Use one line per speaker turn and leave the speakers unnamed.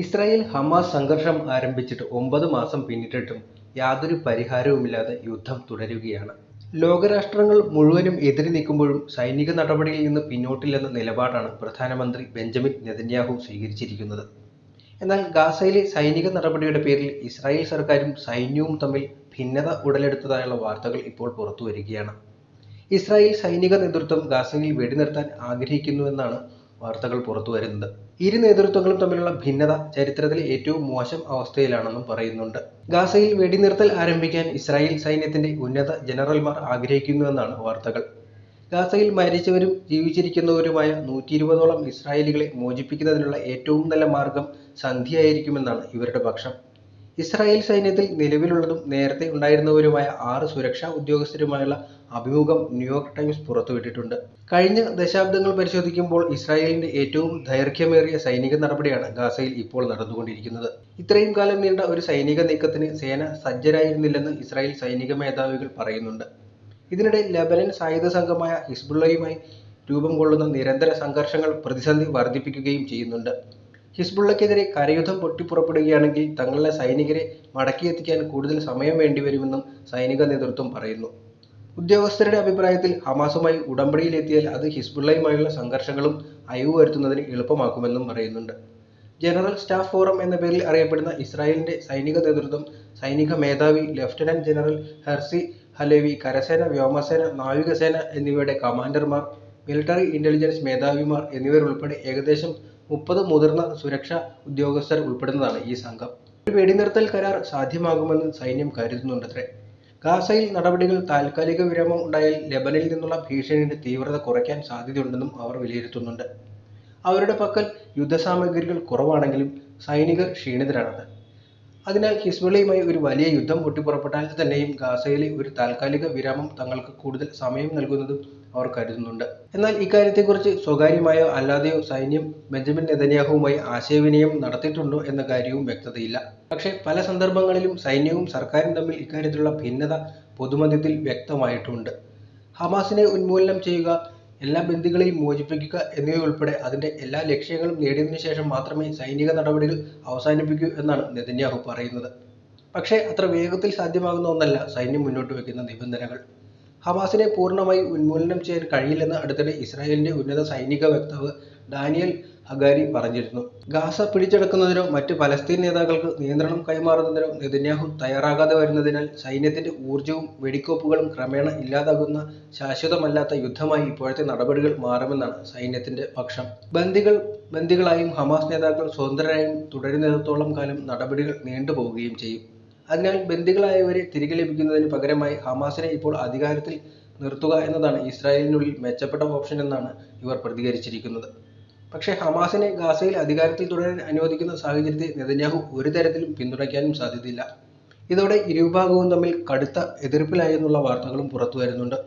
Israel Hamas സംഘർഷം ആരംഭിച്ചിട്ട് ഒമ്പത് മാസം പിന്നിട്ടിട്ടും യാതൊരു പരിഹാരവുമില്ലാതെ യുദ്ധം തുടരുകയാണ്. ലോകരാഷ്ട്രങ്ങൾ മുഴുവനും എതിരി നിൽക്കുമ്പോഴും സൈനിക നടപടിയിൽ നിന്ന് പിന്നോട്ടില്ലെന്ന നിലപാടാണ് പ്രധാനമന്ത്രി ബെഞ്ചമിൻ നെതന്യാഹു സ്വീകരിച്ചിരിക്കുന്നത്. എന്നാൽ ഗാസയിലെ സൈനിക നടപടിയുടെ പേരിൽ ഇസ്രായേൽ സർക്കാരും സൈന്യവും തമ്മിൽ ഭിന്നത ഉടലെടുത്തതായുള്ള വാർത്തകൾ ഇപ്പോൾ പുറത്തു വരികയാണ്. ഇസ്രായേൽ സൈനിക നേതൃത്വം ഗാസയിൽ വെടിനിർത്താൻ ആഗ്രഹിക്കുന്നുവെന്നാണ് വാർത്തകൾ പുറത്തുവരുന്നത് ഇരു നേതൃത്വങ്ങളും തമ്മിലുള്ള ഭിന്നത ചരിത്രത്തിലെ ഏറ്റവും മോശം അവസ്ഥയിലാണെന്നും പറയുന്നുണ്ട്. ഗാസയിൽ വെടിനിർത്തൽ ആരംഭിക്കാൻ ഇസ്രായേൽ സൈന്യത്തിന്റെ ഉന്നത ജനറൽമാർ ആഗ്രഹിക്കുന്നുവെന്നാണ് വാർത്തകൾ. ഗാസയിൽ മരിച്ചവരും ജീവിച്ചിരിക്കുന്നവരുമായ നൂറ്റി ഇരുപതോളം ഇസ്രായേലികളെ മോചിപ്പിക്കുന്നതിനുള്ള ഏറ്റവും നല്ല മാർഗം സന്ധിയായിരിക്കുമെന്നാണ് ഇവരുടെ പക്ഷം. ഇസ്രായേൽ സൈന്യത്തിൽ നിലവിലുള്ളതും നേരത്തെ ഉണ്ടായിരുന്നവരുമായ ആറ് സുരക്ഷാ ഉദ്യോഗസ്ഥരുമായുള്ള അഭിമുഖം ന്യൂയോർക്ക് ടൈംസ് പുറത്തുവിട്ടിട്ടുണ്ട്. കഴിഞ്ഞ ദശാബ്ദങ്ങൾ പരിശോധിക്കുമ്പോൾ ഇസ്രായേലിന്റെ ഏറ്റവും ദൈർഘ്യമേറിയ സൈനിക നടപടിയാണ് ഗാസയിൽ ഇപ്പോൾ നടന്നുകൊണ്ടിരിക്കുന്നത്. ഇത്രയും കാലം നീണ്ട ഒരു സൈനിക നീക്കത്തിന് സേന സജ്ജരായിരുന്നില്ലെന്ന് ഇസ്രായേൽ സൈനിക മേധാവികൾ പറയുന്നുണ്ട്. ഇതിനിടെ ലബനൻ സായുധ സംഘമായ ഹിസ്ബുള്ളയുമായി രൂപം കൊള്ളുന്ന നിരന്തര സംഘർഷങ്ങൾ പ്രതിസന്ധി വർദ്ധിപ്പിക്കുകയും ചെയ്യുന്നുണ്ട്. ഹിസ്ബുള്ളക്കെതിരെ കരയുദ്ധം പൊട്ടിപ്പുറപ്പെടുകയാണെങ്കിൽ തങ്ങളുടെ സൈനികരെ മടക്കിയെത്തിക്കാൻ കൂടുതൽ സമയം വേണ്ടിവരുമെന്നും സൈനിക നേതൃത്വം പറയുന്നു. ഉദ്യോഗസ്ഥരുടെ അഭിപ്രായത്തിൽ ഹമാസുമായി ഉടമ്പടിയിലെത്തിയാൽ അത് ഹിസ്ബുള്ളയുമായുള്ള സംഘർഷങ്ങളും അയവ് വരുത്തുന്നതിന് എളുപ്പമാക്കുമെന്നും പറയുന്നുണ്ട്. ജനറൽ സ്റ്റാഫ് ഫോറം എന്ന പേരിൽ അറിയപ്പെടുന്ന ഇസ്രായേലിന്റെ സൈനിക നേതൃത്വം സൈനിക മേധാവി ലഫ്റ്റനന്റ് ജനറൽ ഹെർസി ഹലേവി കരസേന വ്യോമസേന നാവികസേന എന്നിവയുടെ കമാൻഡർമാർ മിലിറ്ററി ഇന്റലിജൻസ് മേധാവിമാർ എന്നിവരുൾപ്പെടെ ഏകദേശം മുപ്പത് മുതിർന്ന സുരക്ഷാ ഉദ്യോഗസ്ഥർ ഉൾപ്പെടുന്നതാണ് ഈ സംഘം. ഒരു വെടിനിർത്തൽ കരാർ സാധ്യമാകുമെന്ന് സൈന്യം കരുതുന്നുണ്ടത്രേ. ഗാസയിൽ നടപടികൾ താൽക്കാലിക വിരാമം ഉണ്ടായാൽ ലെബനിൽ നിന്നുള്ള ഭീഷണിയുടെ തീവ്രത കുറയ്ക്കാൻ സാധ്യതയുണ്ടെന്നും അവർ വിലയിരുത്തുന്നുണ്ട്. അവരുടെ പക്കൽ യുദ്ധസാമഗ്രികൾ കുറവാണെങ്കിലും സൈനികർ ക്ഷീണിതരാണ് അതിനാൽ ഹിസ്ബുള്ളയുമായി ഒരു വലിയ യുദ്ധം പൊട്ടിപ്പുറപ്പെട്ടാൽ തന്നെയും ഗാസയിലെ ഒരു താൽക്കാലിക വിരാമം തങ്ങൾക്ക് കൂടുതൽ സമയം നൽകുന്നതും അവർ കരുതുന്നുണ്ട്. എന്നാൽ ഇക്കാര്യത്തെക്കുറിച്ച് സ്വകാര്യമായോ അല്ലാതെയോ സൈന്യം ബെഞ്ചമിൻ നെതന്യാഹുവുമായി ആശയവിനിമയം നടത്തിയിട്ടുണ്ടോ എന്ന കാര്യവും വ്യക്തതയില്ല. പക്ഷേ പല സന്ദർഭങ്ങളിലും സൈന്യവും സർക്കാരും തമ്മിൽ ഇക്കാര്യത്തിലുള്ള ഭിന്നത പൊതുമധ്യത്തിൽ വ്യക്തമായിട്ടുണ്ട്. ഹമാസിനെ ഉന്മൂലനം ചെയ്യുക എല്ലാ ബന്ദികളെയും മോചിപ്പിക്കുക എന്നിവയുൾപ്പെടെ അതിന്റെ എല്ലാ ലക്ഷ്യങ്ങളും നേടിയതിനു ശേഷം മാത്രമേ സൈനിക നടപടികൾ അവസാനിപ്പിക്കൂ എന്നാണ് നെതന്യാഹു പറയുന്നത്. പക്ഷേ അത്ര വേഗത്തിൽ സാധ്യമാകുന്ന ഒന്നല്ല സൈന്യം മുന്നോട്ട് വയ്ക്കുന്ന നിബന്ധനകൾ. ഹമാസിനെ പൂർണമായി ഉന്മൂലനം ചെയ്യാൻ കഴിയില്ലെന്ന് അടുത്തിടെ ഇസ്രായേലിന്റെ ഉന്നത സൈനിക വക്താവ് ഡാനിയൽ ഹഗാരി പറഞ്ഞിരുന്നു. ഗാസ പിടിച്ചെടുക്കുന്നതിനോ മറ്റ് പലസ്തീൻ നേതാക്കൾക്ക് നിയന്ത്രണം കൈമാറുന്നതിനോ നെതന്യാഹു തയ്യാറാകാതെ വരുന്നതിനാൽ സൈന്യത്തിന്റെ ഊർജവും വെടിക്കോപ്പുകളും ക്രമേണ ഇല്ലാതാകുന്ന ശാശ്വതമല്ലാത്ത യുദ്ധമായി ഇപ്പോഴത്തെ നടപടികൾ മാറുമെന്നാണ് സൈന്യത്തിന്റെ പക്ഷം. ബന്ദികൾ ബന്ദികളായും ഹമാസ് നേതാക്കൾ സ്വതന്ത്രരായും തുടരുന്നിടത്തോളം കാലം നടപടികൾ നീണ്ടുപോവുകയും ചെയ്യും. അതിനാൽ ബന്ദികളായവരെ തിരികെ ലഭിക്കുന്നതിന് പകരമായി ഹമാസിനെ ഇപ്പോൾ അധികാരത്തിൽ നിർത്തുക എന്നതാണ് ഇസ്രായേലിനുള്ളിൽ മെച്ചപ്പെട്ട ഓപ്ഷൻ എന്നാണ് ഇവർ പ്രതികരിച്ചിരിക്കുന്നത്. പക്ഷേ ഹമാസിനെ ഗാസയിൽ അധികാരത്തിൽ തുടരാൻ അനുവദിക്കുന്ന സാഹചര്യത്തെ നെതന്യാഹു ഒരു തരത്തിലും പിന്തുണയ്ക്കാനും സാധ്യതയില്ല. ഇതോടെ ഇരുവിഭാഗവും തമ്മിൽ കടുത്ത എതിർപ്പിലായെന്നുള്ള വാർത്തകളും പുറത്തു വരുന്നുണ്ട്